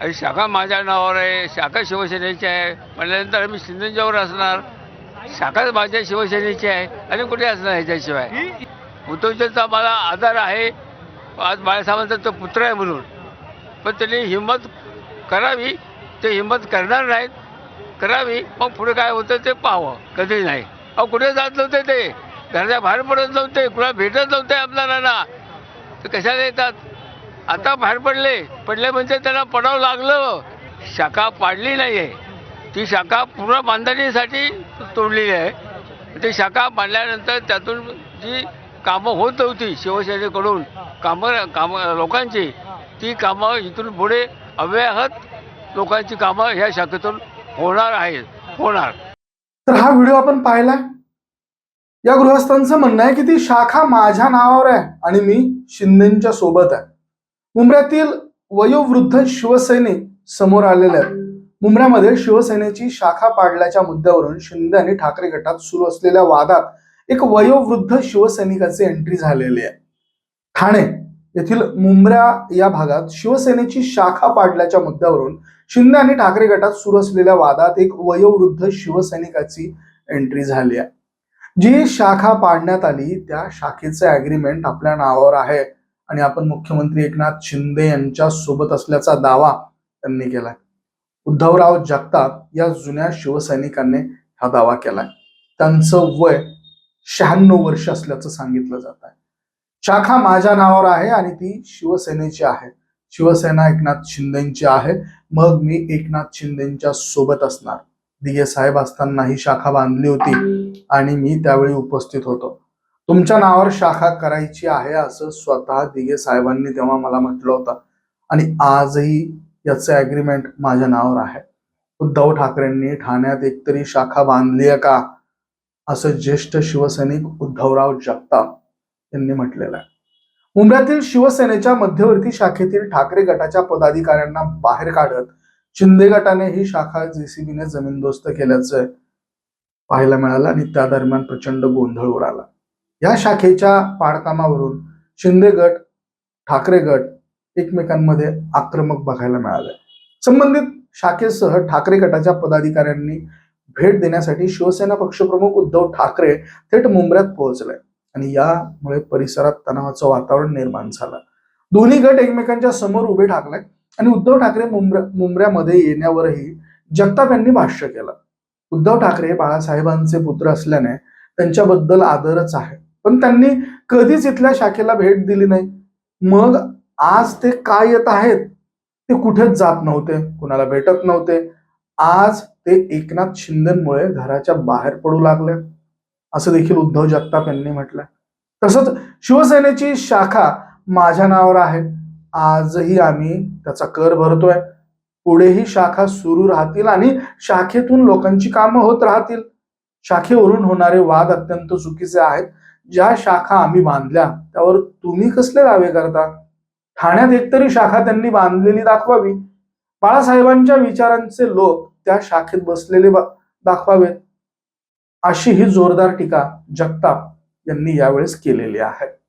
आणि शाखा माझ्या नावावर आहे शाखा शिवसेनेची आहे. म्हणल्यानंतर आम्ही शिंदेच्यावर असणार. शाखा माझ्या शिवसेनेची आहे आणि कुठे असणार ह्याच्याशिवाय? उद्धवजींचा मला आधार आहे. आज बाळासाहेबांचा पुत्र आहे म्हणून. पण त्यांनी हिंमत करावी. ते हिंमत करणार नाहीत. करावी. मग पुढे काय होतं ते पाहावं. कधी नाही. अहो कुठे जात नव्हते ते? घराच्या बाहेर पडत नव्हते. कुणा भेटत नव्हते आमदारांना ते कशाला येतात? आता बाहेर पडले. पडले म्हणजे त्यांना पडावं लागलं. शाखा पाडली नाही आहे ती शाखा पूर्ण बांधणीसाठी तोडलेली आहे. ती शाखा बांधल्यानंतर त्यातून जी कामं होत होती शिवसेनेकडून कामं कामं लोकांची ती कामं इथून पुढे अव्याहत लोकांची कामं ह्या शाखेतून होणार आहेत. होणार. तर हा व्हिडिओ आपण पाहिला? या गृहस्थांचं म्हणणं आहे की ती शाखा माझ्या नावावर आहे आणि मी शिंदेच्या सोबत आहे. मुंबऱ्यातील वयोवृद्ध शिवसैनिक समोर आलेले आहेत. मुंबऱ्यामध्ये शिवसेनेची शाखा पाडल्याच्या मुद्द्यावरून शिंदे आणि ठाकरे गटात सुरू असलेल्या वादात एक वयोवृद्ध शिवसैनिकाची एंट्री झालेली आहे. ठाणे येथील मुंबऱ्या या भागात शिवसेनेची शाखा पाडल्याच्या मुद्द्यावरून शिंदे आणि ठाकरे गटात सुरू असलेल्या वादात एक वयोवृद्ध शिवसैनिकाची एंट्री झाली आहे. जी शाखा पाडण्यात आली त्या शाखेचे अग्रीमेंट आपल्या नावावर आहे. आणि आपण मुख्यमंत्री एकनाथ शिंदे यांच्या सोबत असल्याचा दावा त्यांनी केलाय. उद्धवराव जगताप या जुन्या शिवसैनिकांनी हा दावा केलाय. त्यांचं वय शहाण्णव वर्ष असल्याचं सांगितलं जात आहे. शाखा माझ्या नावावर आहे आणि ती शिवसेनेची आहे. शिवसेना एकनाथ शिंदेची आहे. मग मी एकनाथ शिंदेच्या सोबत असणार. दिगे साहेब असताना ही शाखा बांधली होती आणि मी त्यावेळी उपस्थित होतो. तुमच्या नावावर शाखा करायची आहे असं स्वतः दिगे साहेबांनी तेव्हा मला म्हटलं होतं. आणि आजही याचं अग्रीमेंट माझ्या नावावर आहे. उद्धव ठाकरेंनी ठाण्यात एकतरी शाखा बांधली आहे का? असं ज्येष्ठ शिवसैनिक उद्धवराव जगताप यांनी म्हटलेलं आहे. मुंबईतील शिवसेनेच्या मध्यवर्ती शाखेतील ठाकरे गटाच्या पदाधिकाऱ्यांना बाहेर काढत शिंदे गटाने ही शाखा जेसीबीने जमीनदोस्त केल्याचं पाहायला मिळालं आणि त्या दरम्यान प्रचंड गोंधळ उडाला. या शाखेच्या पाडकामावरून शिंदे गट ठाकरे गट एकमेकांमध्ये आक्रमक बघायला मिळालंय संबंधित शाखेसह ठाकरे गटाच्या पदाधिकाऱ्यांनी भेट देण्यासाठी शिवसेना पक्षप्रमुख उद्धव ठाकरे थेट मुंबऱ्यात पोहोचले आणि यामुळे परिसरात तणावाचं वातावरण निर्माण झालं. दोन्ही गट एकमेकांच्या समोर उभे ठाकले आणि उद्धव ठाकरे मुंब्र मुंबऱ्यामध्ये येण्यावरही जगताप यांनी भाष्य केलं. उद्धव ठाकरे बाळासाहेबांचे पुत्र असल्याने त्यांच्याबद्दल आदरच आहे. पण त्यांनी कधीच इथल्या शाखेला भेट दिली नाही. मग आज ते काय येत आहेत? ते कुठेच जात नव्हते कुणाला भेटत नव्हते. आज ते एकनाथ शिंदेमुळे घराच्या बाहेर पडू लागले. असं देखील उद्धव जगताप यांनी म्हटलंय. तसंच शिवसेनेची शाखा माझ्या नावावर आहे. आजही आम्ही त्याचा कर भरतोय. पुढेही शाखा सुरू राहतील आणि शाखेतून लोकांची कामं होत राहतील. शाखेवरून होणारे वाद अत्यंत चुकीचे आहेत. ज्या शाखा आम्ही बांधल्या त्यावर तुम्ही कसले दावे करता? ठाण्यात एकतरी शाखा त्यांनी बांधलेली दाखवावी. बाळासाहेबांच्या विचारांचे लोक त्या शाखेत बसलेले दाखवावेत. अशी ही जोरदार टीका जगताप यांनी यावेळेस केलेली आहे.